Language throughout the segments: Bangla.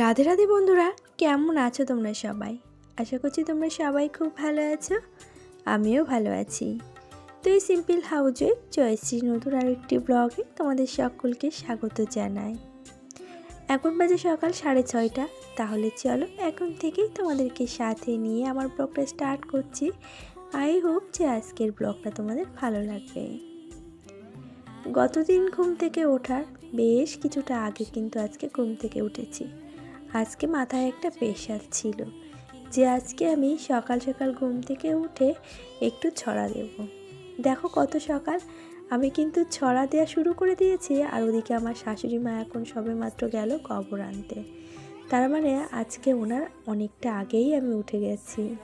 রাধে রাধে বন্ধুরা, কেমন আছো তোমরা সবাই? আশা করছি তোমরা সবাই খুব ভালো আছো, আমিও ভালো আছি। তো এই সিম্পল হাউজে জয়শ্রী নতুন আর একটি ব্লগে তোমাদের সকলকে স্বাগত জানাই। এখন বাজে সকাল সাড়ে ছয়টা, তাহলে চলো এখন থেকেই তোমাদেরকে সাথে নিয়ে আমার ব্লগটা স্টার্ট করছি। আই হোপ যে আজকের ব্লগটা তোমাদের ভালো লাগবে। গতদিন ঘুম থেকে ওঠার বেশ কিছুটা আগে কিন্তু আজকে ঘুম থেকে উঠেছি। আজকে মাথায় একটা প্রেশার ছিল যে আজকে আমি সকাল সকাল ঘুম থেকে উঠে একটু ছড়া দেব। দেখো কত সকাল। আমি কিন্তু ছড়া দেওয়া শুরু করে দিয়েছি আর ওদিকে আমার শাশুড়ি মা এখন সবে মাত্র গেল গোবর আনতে। তার মানে আজকে ওনার অনেকটা আগেই আমি উঠে গেছি।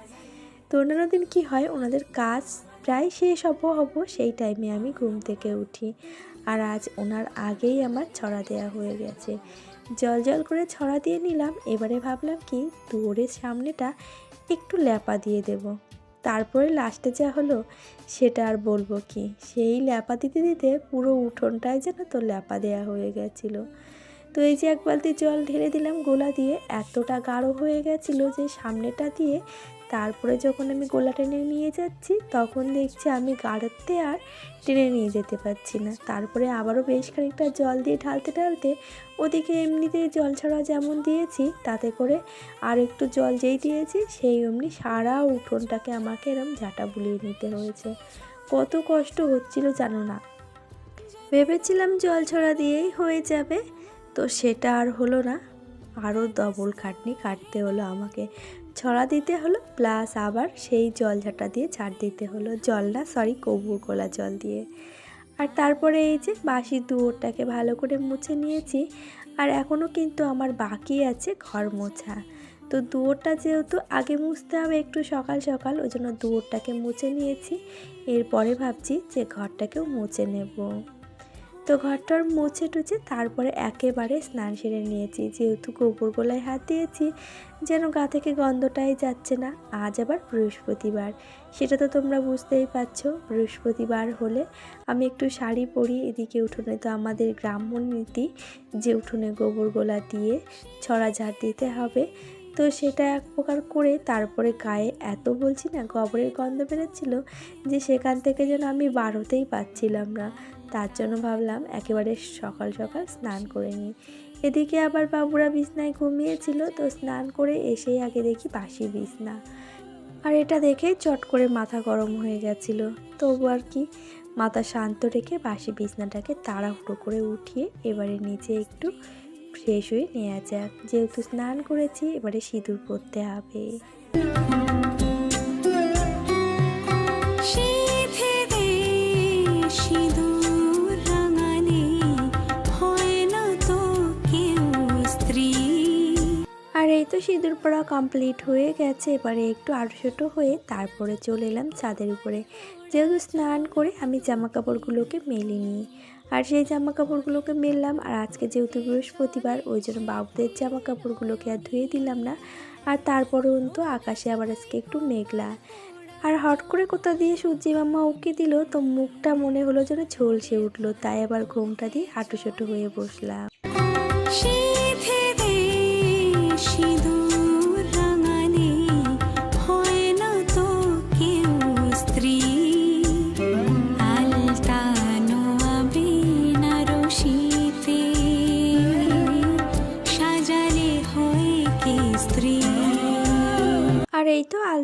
তো অন্যান্য দিন কী হয়, ওনাদের কাজ প্রায় শেষ হব হব সেই টাইমে আমি ঘুম থেকে উঠি। আর আজ ওনার আগেই আমার ছড়া দেওয়া হয়ে গেছে। জল জল করে ছড়া দিয়ে নিলাম। এবারে ভাবলাম কি দৌড়ের সামনেটা একটু ল্যাপা দিয়ে দেব। তারপরে লাস্টে যা হলো, সেটা আর বলব কি, সেই ল্যাপা দিতে দিতে পুরো উঠোনটায় যেন তো ল্যাপা দেয়া হয়ে গেছিল। তো এই যে এক বালতি জল ঢেলে দিলাম গোলা দিয়ে, এতটা গাঢ় হয়ে গেছিল যে সামনেটা দিয়ে তারপরে যখন আমি গোলা টেনে নিয়ে যাচ্ছি, তখন দেখছি আমি গাড়তে আর টেনে নিয়ে যেতে পারছি না। তারপরে আবারও বেশ খানিকটা জল দিয়ে ঢালতে ঢালতে ওদিকে এমনিতে জল ছড়া যেমন দিয়েছি, তাতে করে আর একটু জল যেই দিয়েছি, সেই অমনি সারা উঠোনটাকে আমাকে এরম ঝাঁটা বুলিয়ে নিতে হয়েছে। কত কষ্ট হচ্ছিল জানো না? ভেবেছিলাম জল ছড়া দিয়েই হয়ে যাবে, তো সেটা আর হলো না। আরও ডবল খাটনি কাটতে হলো আমাকে। ছড়া দিতে হলো প্লাস আবার সেই জল ঝাঁটা দিয়ে ছাড় দিতে হলো। জল না সরি কবুর গোলা জল দিয়ে। আর তারপরে এই যে বাসি দুয়োরটাকে ভালো করে মুছে নিয়েছি। আর এখনও কিন্তু আমার বাকি আছে ঘর মোছা। তো দুয়োরটা যেহেতু আগে মুছতে হবে একটু সকাল সকাল, ওই জন্য দুয়োরটাকে মুছে নিয়েছি। এরপরে ভাবছি যে ঘরটাকেও মুছে নেব। তো ঘরটার মুছে টুছে তারপরে একেবারে স্নান সেরে নিয়েছি। যেহেতু গোবর গোলায় হাত দিয়েছি, যেন গা থেকে গন্ধটাই যাচ্ছে না। আজ আবার বৃহস্পতিবার। সেটা তো তোমরা বুঝতেই পারছ, বৃহস্পতিবার হলে আমি একটু শাড়ি পরি এদিকে উঠোনে। তো আমাদের গ্রাম্য নীতি যে উঠোনে গোবর গোলা দিয়ে ছড়া ঝাড় দিতে হবে। তো সেটা এক প্রকার করে তারপরে গায়ে এত বলছি না, গোবরের গন্ধ বেরোচ্ছিল যে সেখান থেকে যেন আমি বার হতেই পারছিলাম না। তার জন্য ভাবলাম একেবারে সকাল সকাল স্নান করে নিই। এদিকে আবার বাবুরা বিছনায় ঘুমিয়েছিল, তো স্নান করে এসেই আগে দেখি বাসি বিছনা। আর এটা দেখে চট করে মাথা গরম হয়ে গেছিল। তবু আর কি, মাথা শান্ত রেখে বাসি বিছনাটাকে তাড়াহুড়ো করে উঠিয়ে এবারে নিচে একটু ফ্রেশ হয়ে নেওয়া যাক। যেহেতু স্নান করেছি, এবারে সিঁদুর পরতে হবে। তো সিঁদুর পড়া কমপ্লিট হয়ে গেছে। এবারে একটু আরও ছোট হয়ে তারপরে চলে এলাম ছাদের উপরে। যেহেতু স্নান করে আমি জামা কাপড়গুলোকে মেলে নিই। আর সেই জামা কাপড়গুলোকে মেললাম আর আজকে যেহেতু বৃহস্পতিবার, ওই জন্য বাবুদের জামা কাপড়গুলোকে আর ধুয়ে দিলাম না। আর তারপরেও তো আকাশে আবার আজকে একটু মেঘলা। আর হট করে কোথা দিয়ে সূর্যি মামা উকি দিল, তো মুখটা মনে হলো যেন ঝলসে উঠল। তাই আবার ঘুমটা দিয়ে হাঁটু হয়ে বসলাম।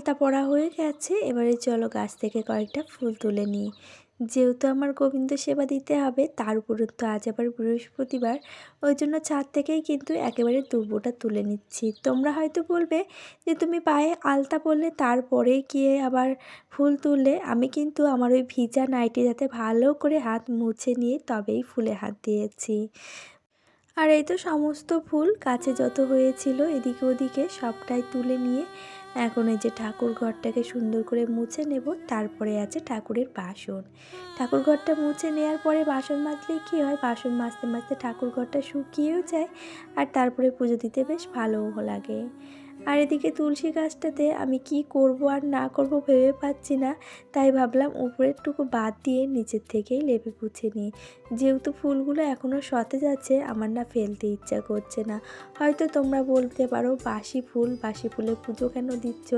আলতা পড়া হয়ে গেছে, এবারে চলো গাছ থেকে কয়েকটা ফুল তুলে নিই। যেহেতু আমার গোবিন্দ সেবা দিতে হবে, তার উপরে তো আজ আবার বৃহস্পতিবার, ওই জন্য ছাদ থেকেই কিন্তু একেবারে দুবোটা তুলে নিচ্ছি। তোমরা হয়তো বলবে যে তুমি পায়ে আলতা পরলে তারপরে গিয়ে আবার ফুল তুললে। আমি কিন্তু আমার ওই ভিজা নাইটি যাতে ভালো করে হাত মুছে নিয়ে তবেই ফুলে হাত দিয়েছি। আর এই তো সমস্ত ফুল, গাছে যত হয়েছিল এদিকে ওদিকে সবটাই তুলে নিয়ে এখন এই যে ঠাকুর ঘরটাকে সুন্দর করে মুছে নেব, তারপরে আছে ঠাকুরের বাসন। ঠাকুর ঘরটা মুছে নেওয়ার পরে বাসন মাজলে কি হয়? বাসন মাজতে মাজতে ঠাকুর ঘরটা শুকিয়েও যায় আর তারপরে পুজো দিতে বেশ ভালোও লাগে। আর এদিকে তুলসী গাছটাতে আমি কি করব আর না করব ভেবে পাচ্ছি না। তাই ভাবলাম উপরের টুকু বাদ দিয়ে নিচের থেকেই লেপে পুছে নিই। যেহেতু ফুলগুলো এখনও সতেজ আছে আমার না ফেলতে ইচ্ছা করছে না। হয়তো তোমরা বলতে পারো বাসি ফুল বাসি ফুলে পুজো কেন দিচ্ছ?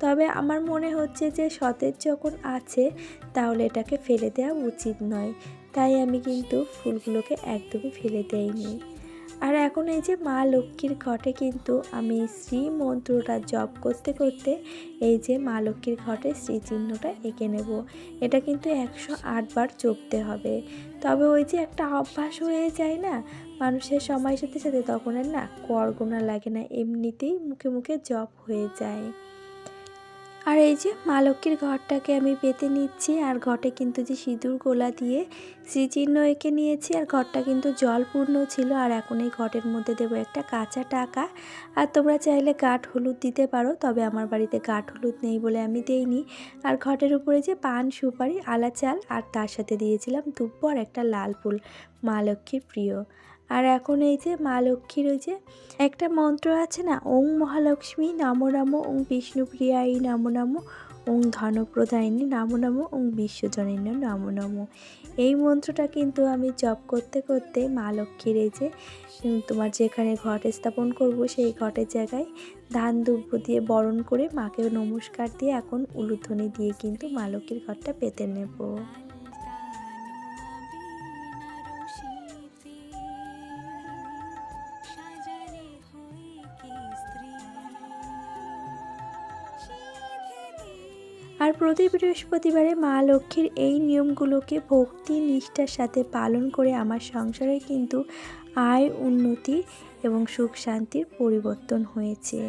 তবে আমার মনে হচ্ছে যে সতেজ যখন আছে, তাহলে এটাকে ফেলে দেওয়া উচিত নয়। তাই আমি কিন্তু ফুলগুলোকে একদমই ফেলে দেইনি। আর এখন এই যে মা লক্ষ্মীর ঘটে কিন্তু আমি শ্রী মন্ত্রটা জপ করতে করতে এই যে মা লক্ষ্মীর ঘটে শ্রী চিহ্নটা এঁকে নেব। এটা কিন্তু একশো আটবার চপতে হবে। তবে ওই যে একটা অভ্যাস হয়ে যায় না, মানুষের সময়ের সাথে সাথে তখন আর না করগোনা লাগে না, এমনিতেই মুখে মুখে জপ হয়ে যায়। আর এই যে মা লক্ষ্মীর ঘরটাকে আমি পেতে নিচ্ছি, আর ঘটে কিন্তু যে সিঁদুর গোলা দিয়ে শ্রীচিহ্ন এঁকে নিয়েছি, আর ঘরটা কিন্তু জলপূর্ণ ছিল, আর এখন এই ঘটের মধ্যে দেবো একটা কাঁচা টাকা। আর তোমরা চাইলে গাঠ হলুদ দিতে পারো, তবে আমার বাড়িতে গাঠ হলুদ নেই বলে আমি দেইনি। আর ঘটের উপরে যে পান, সুপারি আলা চাল আর তার সাথে দিয়েছিলাম আর একটা লাল ফুল, মা লক্ষ্মীর প্রিয়। আর এখন এই যে মা লক্ষ্মীর ওই যে একটা মন্ত্র আছে না, ওং মহালক্ষ্মী নামো নামো ওং বিষ্ণুপ্রিয়াই নামো নামো ওং ধনপ্রদায়িনী নামো নামো ওং বিশ্বজনীন নামো নামো। এই মন্ত্রটা কিন্তু আমি জপ করতে করতে মা লক্ষ্মীর এই যে তোমার যেখানে ঘট স্থাপন করব সেই ঘটের জায়গায় ধান দুব্ব দিয়ে বরণ করে মাকে নমস্কার দিয়ে এখন উলুধ্বনি দিয়ে কিন্তু মা লক্ষ্মীর ঘরটা পেতে নেব। প্রতি বৃহস্পতিবারে মা লক্ষ্মীর এই নিয়মগুলোকে ভক্তি নিষ্ঠার সাথে পালন করে আমার সংসারে কিন্তু আয় উন্নতি এবং সুখ শান্তির পরিবর্তন হয়েছে।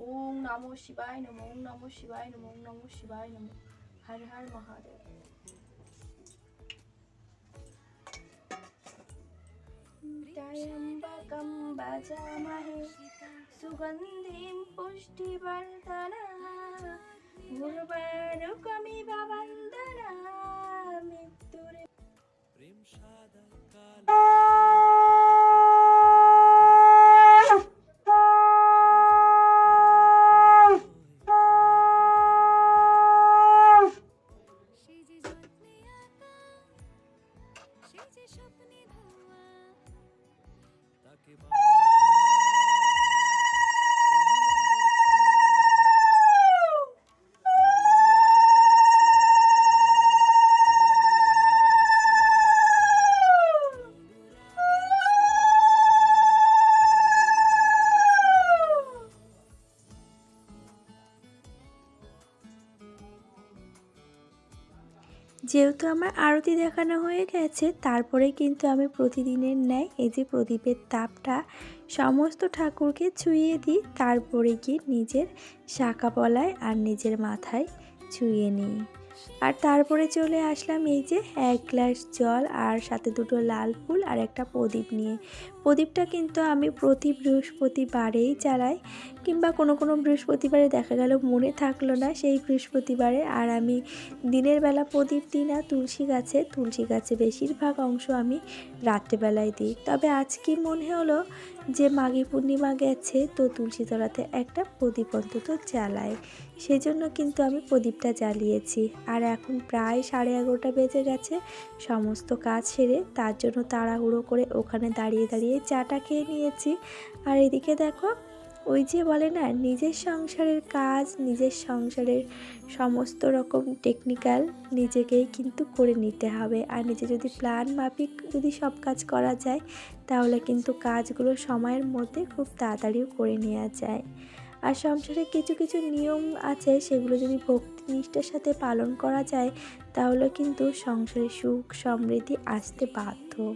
ওম নমো শিবায় নমো, ওম নমো শিবায় নমো, ওম নমো শিবায় নমো হর হর মহাদেব। ত্রয়ম্বকম ভজামহে সুগন্ধিম পুষ্টিবর্ধনম উর্বারুকমিব বান্ধনা মৃত্যুরে যেহেতু আমার আরতি দেখানো হয়ে গেছে, তারপরে কিন্তু আমি প্রতিদিনের ন্যায় এই যে প্রদীপের তাপটা সমস্ত ঠাকুরকে ছুঁয়ে দিই, তারপরে গিয়ে নিজের শাঁখা পলায় আর নিজের মাথায় ছুঁয়ে নিই। আর তারপরে চলে আসলাম এই যে এক গ্লাস জল আর সাথে দুটো লাল ফুল আর একটা প্রদীপ নিয়ে। প্রদীপটা কিন্তু আমি প্রতি বৃহস্পতিবারেই জ্বালাই কিংবা কোনো কোনো বৃহস্পতিবারে দেখা গেল মনে থাকল না সেই বৃহস্পতিবারে। আর আমি দিনের বেলা প্রদীপ দিই না, তুলসী গাছে তুলসী গাছে বেশিরভাগ অংশ আমি রাত্রেবেলায় দিই। তবে আজ কি মনে হলো যে মাঘী পূর্ণিমা গেছে, তো তুলসী তলাতে একটা প্রদীপ অন্তত জ্বালাই। সেজন্য কিন্তু আমি প্রদীপটা জ্বালিয়েছি। আর এখন প্রায় সাড়ে এগারোটা বেজে গেছে, সমস্ত কাজ সেরে তার জন্য তাড়াহুড়ো করে ওখানে দাঁড়িয়ে দাঁড়িয়ে চাটা খেয়ে নিয়েছি। আর এদিকে দেখো, ওই যে বলে না, নিজের সংসারের কাজ, নিজের সংসারের সমস্ত রকম টেকনিক্যাল নিজেকেই কিন্তু করে নিতে হবে। আর নিজে যদি প্ল্যান মাফিক যদি সব কাজ করা যায়, তাহলে কিন্তু কাজগুলো সময়ের মধ্যে খুব তাড়াতাড়িও করে নেওয়া যায়। আর সংসারে কিছু কিছু নিয়ম আছে, সেগুলো যদি ভক্তি নিষ্ঠার সাথে পালন করা যায়, তাহলে কিন্তু সংসারে সুখ সমৃদ্ধি আসতে বাধ্য।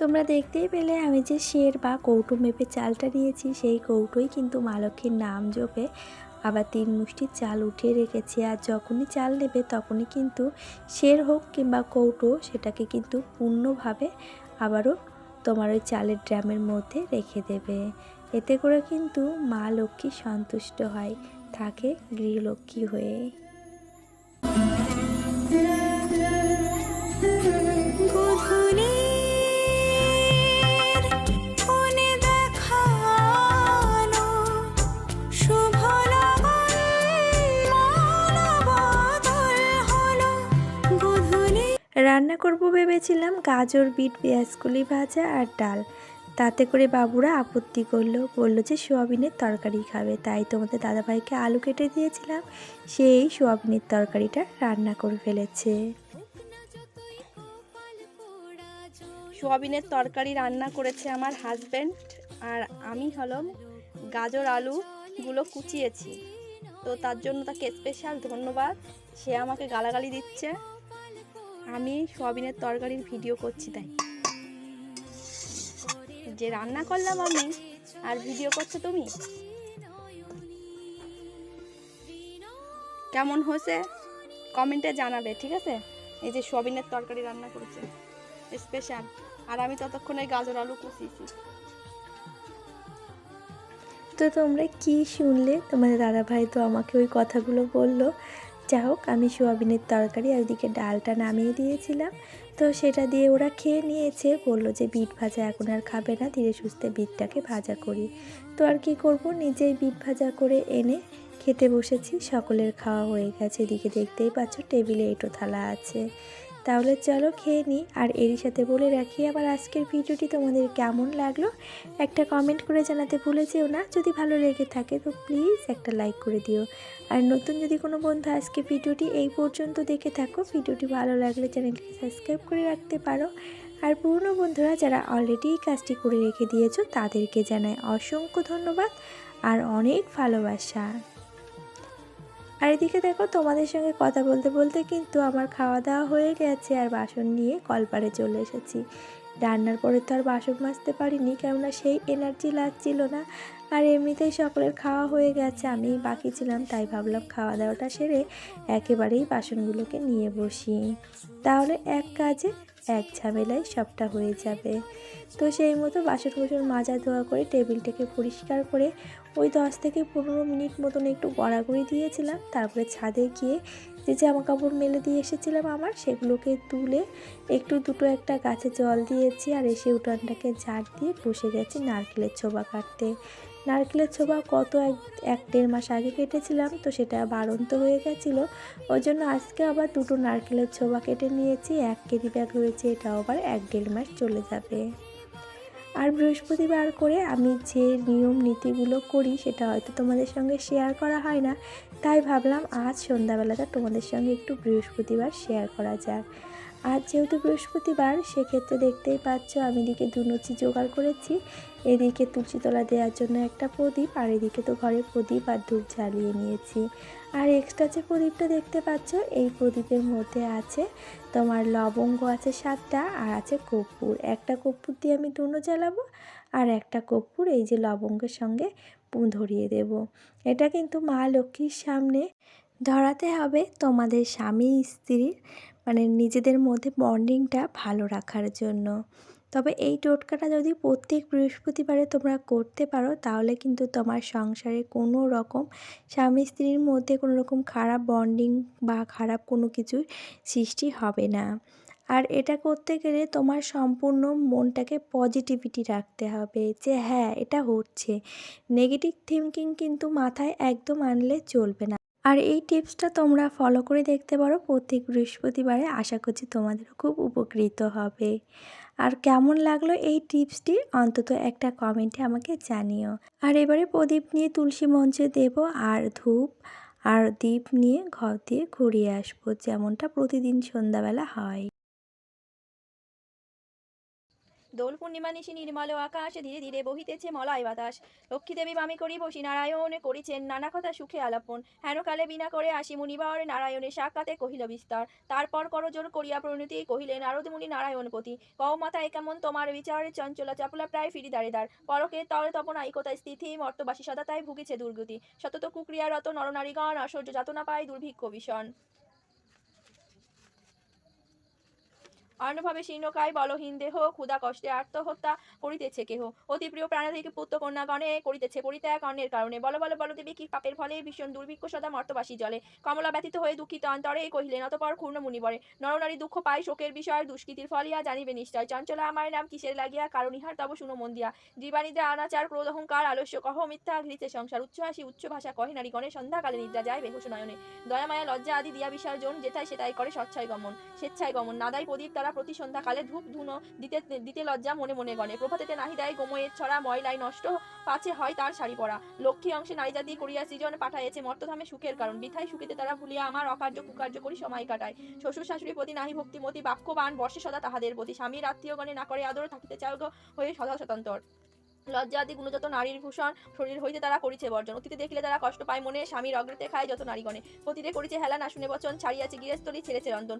তোমরা দেখতেই পেলে আমি যে শের বা কৌটো মেপে চালটা নিয়েছি, সেই কৌটোই কিন্তু মা লক্ষ্মীর নাম জপে আবার তিন মুষ্টি চাল উঠিয়ে রেখেছি। আর যখনই চাল নেবে তখনই কিন্তু শের হোক কিংবা কৌটো সেটাকে কিন্তু পূর্ণভাবে আবারও তোমার ওই চালের ড্রামের মধ্যে রেখে দেবে। এতে করে কিন্তু মা লক্ষ্মী সন্তুষ্ট হয়, থাকে গৃহলক্ষ্মী হয়ে। রান্না করব ভেবেছিলাম, গাজর, বিট, পেঁয়াজকুলি ভাজা আর ডাল। তাতে করে বাবুরা আপত্তি করল, বলল যে সোয়াবিনের তরকারি খাবে। তাই তোমাদের দাদাভাইকে আলু কেটে দিয়েছিলাম, সেই সোয়াবিনের তরকারিটা রান্না করে ফেলেছে। সোয়াবিনের তরকারি রান্না করেছে আমার হাজব্যান্ড আর আমি হলাম গাজর আলুগুলো কুচিয়েছি। তো তার জন্য তাকে স্পেশাল ধন্যবাদ। সে আমাকে গালাগালি দিচ্ছে। আমি সোয়াবিনের তরকারির ভিডিও করছি তাই। যে রান্না করলাম আমি, আর ভিডিও করছ তুমি। কেমন হয়েছে? কমেন্টে জানাবে, ঠিক আছে? এই যে সোয়াবিনের তরকারি রান্না করেছে স্পেশাল আর আমি ততক্ষণে গাজর আলু কুচিয়েছি তো তোমরা কি শুনলে? তোমাদের দাদাভাই তো আমাকে ওই কথাগুলো বলল। যা হোক, আমি সোয়াবিনের তরকারি আর ওইদিকে ডালটা নামিয়ে দিয়েছিলাম। তো সেটা দিয়ে ওরা খেয়ে নিয়েছে, বলল যে বিট ভাজা এখন আর খাবে না, ধীরে সুস্থে বিটটাকে ভাজা করি। তো আর কি করব, নিজেই বিট ভাজা করে এনে খেতে বসেছি, সকলের খাওয়া হয়ে গেছে। এদিকে দেখতেই পাচ্ছ, টেবিলে এটো থালা আছে। তাহলে চলো খেয়ে নিই। আর এরই সাথে বলে রাখি, আবার আজকের ভিডিওটি তোমাদের কেমন লাগল? একটা কমেন্ট করে জানাতে ভুলে যেও না। যদি ভালো লেগে থাকে তো প্লিজ একটা লাইক করে দিও। আর নতুন যদি কোনো বন্ধু আজকে ভিডিওটি এই পর্যন্ত দেখে থাকো, ভিডিওটি ভালো লাগলে চ্যানেলটি সাবস্ক্রাইব করে রাখতে পারো। আর পুরনো বন্ধুরা যারা অলরেডি এই কাজটি করে রেখে দিয়েছ, তাদেরকে জানাই অসংখ্য ধন্যবাদ। আর অনেক ভালোবাসা। আর এদিকে দেখো, তোমাদের সঙ্গে কথা বলতে বলতে কিন্তু আমার খাওয়া দাওয়া হয়ে গেছে আর বাসন নিয়ে কলপারে চলে এসেছি। রান্নার পরে তো আর বাসন মাজতে পারিনি, কেননা সেই এনার্জি লাগছিল না। আর এমনিতেই সকলের খাওয়া হয়ে গেছে আমি বাকি ছিলাম, তাই ভাবলাম খাওয়া দাওয়াটা সেরে একেবারেই বাসনগুলোকে নিয়ে বসি। তাহলে এক কাজে এক ঝামেলায় সবটা হয়ে যাবে। তো সেই মতো বাসন কুসন মাজা ধোয়া করে টেবিলটাকে পরিষ্কার করে ওই দশ থেকে পনেরো মিনিট মতন একটু গড়াগড়ি দিয়েছিলাম। তারপরে ছাদে গিয়ে যে জামা কাপড় মেলে দিয়ে এসেছিলাম আমার, সেগুলোকে তুলে একটু দুটো একটা গাছে জল দিয়েছি আর এসে উঠানটাকে ঝাড় দিয়ে বসে গেছি নারকেলের ছোবা কাটতে। নারকেলের ছোবা কত এক এক দেড় মাস আগে কেটেছিলাম, তো সেটা বাড়ন্ত হয়ে গেছিল। ওই জন্য আজকে আবার দুটো নারকেলের ছোবা কেটে নিয়েছি, এক কেজি ব্যাগ হয়েছে এটা আবার এক দেড় মাস চলে যাবে। আর বৃহস্পতিবার করে আমি যে নিয়ম নীতিগুলো করি, সেটা হয়তো তোমাদের সঙ্গে শেয়ার করা হয় না। তাই ভাবলাম আজ সন্ধ্যাবেলাটা তোমাদের সঙ্গে একটু বৃহস্পতিবার শেয়ার করা যাক। আজ যেহেতু বৃহস্পতিবার, সেক্ষেত্রে দেখতেই পাচ্ছ আমি এদিকে দুনুচি জোগাড় করেছি। এদিকে তুলসীতলা দেওয়ার জন্য একটা প্রদীপ, আর এদিকে তো ঘরে প্রদীপ আর ধূপ জ্বালিয়ে নিয়েছি। আর এক্সট্রা যে প্রদীপটা দেখতে পাচ্ছ, এই প্রদীপের মধ্যে আছে তোমার লবঙ্গ, আছে সাতটা, আর আছে কর্পূর। একটা কর্পূর দিয়ে আমি দুনো জ্বালাবো, আর একটা কর্পূর এই যে লবঙ্গের সঙ্গে ধরিয়ে দেব। এটা কিন্তু মা লক্ষ্মীর সামনে ধরাতে হবে তোমাদের স্বামী স্ত্রীর মানে নিজেদের মধ্যে বন্ডিংটা ভালো রাখার জন্য। তবে এই টোটকাটা যদি প্রত্যেক বৃহস্পতিবারে তোমরা করতে পারো, তাহলে কিন্তু তোমার সংসারে কোনো রকম স্বামী স্ত্রীর মধ্যে কোনো রকম খারাপ বন্ডিং বা খারাপ কোনো কিছুর সৃষ্টি হবে না। আর এটা করতে গেলে তোমার সম্পূর্ণ মনটাকে পজিটিভিটি রাখতে হবে যে হ্যাঁ এটা হচ্ছে। নেগেটিভ থিঙ্কিং কিন্তু মাথায় একদম আনলে চলবে না। আর এই টিপসটা তোমরা ফলো করে দেখতে পারো প্রত্যেক বৃহস্পতিবারে। আশা করছি তোমাদেরও খুব উপকৃত হবে। আর কেমন লাগল এই টিপসটি? অন্তত একটা কমেন্টে আমাকে জানিও। আর এবারে প্রদীপ নিয়ে তুলসী মঞ্চে দেব আর ধূপ আর দীপ নিয়ে ঘর দিয়ে ঘুরিয়ে আসব, যেমনটা প্রতিদিন সন্ধ্যাবেলা হয়। দোল পূর্ণিমা নিশি নির্মল আকাশে ধীরে ধীরে বহিতেছে মলয় বাতাস। লক্ষ্মীদেবী বামে করি বসি নারায়ণ করিছেন নানা কথা সুখে আলাপন। হেনকালে বিনা করে আসি মুনিবর, নারায়ণের সাক্ষাতে কহিল বিস্তার। তারপর করজোর করিয়া প্রণতি কহিলেন নারদ মুনি নারায়ণপতি কও মাতা কেমন তোমার বিচার? চঞ্চলা চাপলা প্রায় ফিরি দাঁড়ে দাঁড়। পরকে তলে তপন আইকতায় স্থিতি, মর্তবাসী সদা তাই ভুগিছে দুর্গতি। সতত কুক্রিয়ারত নরনারীগণ আশ্চর্য যাতনা পায় দুর্ভিক্ষ ভীষণ অন্যভাবে শীর্ণকায় বলহীন দেহ, ক্ষুধা, কষ্টে আত্মহত্যা করিতেছে কেহ। অতি প্রিয় প্রাণাধিক পুত্র কন্যাগণে করিতেছে পরিত্যাগ অন্যের কারণে বল বল বলদেবী কি পাপের ফলে ভীষণ দুর্ভিক্ষ সদা মর্তবাসী জলে কমলা ব্যতীত হয়ে দুঃখিত অন্তরে কহিলেন, অতপর ক্ষুণ্ণ মুনিবরে, নরনারী দুঃখ পায় শোকের বিষয়, দুষ্কৃতির ফলিয়া জানিবে নিশ্চয়। চঞ্চলা আমার নাম কিসের লাগিয়া, কারণ ইহার তব শুনো মন দিয়া। জীবানিদ্রা আনাচার, ক্রোধ, অহংকার, আলস্য, কহ, মিথ্যা, ঘৃতে, সংসার উচ্চ হাসি উচ্চ ভাষা, কহে নারী গণে সন্ধ্যাকালে নিদ্রা যায় বেহুশ নয়নে। দয়ামায়া, লজ্জা আদি দিয়া বিসর্জন, যেথায় সেটাই করে স্বচ্ছায় গমন, স্বেচ্ছায় গমন, নাদাই প্রদীপ তারা প্রতি সন্ধ্যাকালে ধূপ ধুনো দিতে দিতে লজ্জা মনে মনে গণে। প্রভাতেতে নাহি দেয় গোময়ের ছড়া ময়লাই নষ্ট পাছে হয় তার শাড়ি পরা। লক্ষ্মী অংশে নারী জাতি করিয়া সৃজন পাঠাইছে মর্তধামে সুখের কারণ। বিথায় সুখেতে তারা ভুলিয়া আমার অকার্য কুকার্য করি সময় কাটায়। শ্বশুর শাশুড়ির প্রতি নাহি ভক্তিমতি বাক্যবান বর্ষে সদা তাহাদের প্রতি। স্বামীর আত্মীয়গণে না করে আদর থাকিতে চাও হয়ে সদা স্বতন্ত্র লজ্জা আদি গুণযত নারীর ভূষণ শরীর হইতে তারা করিছে বর্জন। অতীতে দেখিলে তারা কষ্ট পায় মনে স্বামীর অগ্রতে খায় যত নারীগণে। পতিতে করিছে হেলা না শুনে বচন, ছাড়িয়াছে গৃহস্থলী, ছেড়েছে রন্ধন।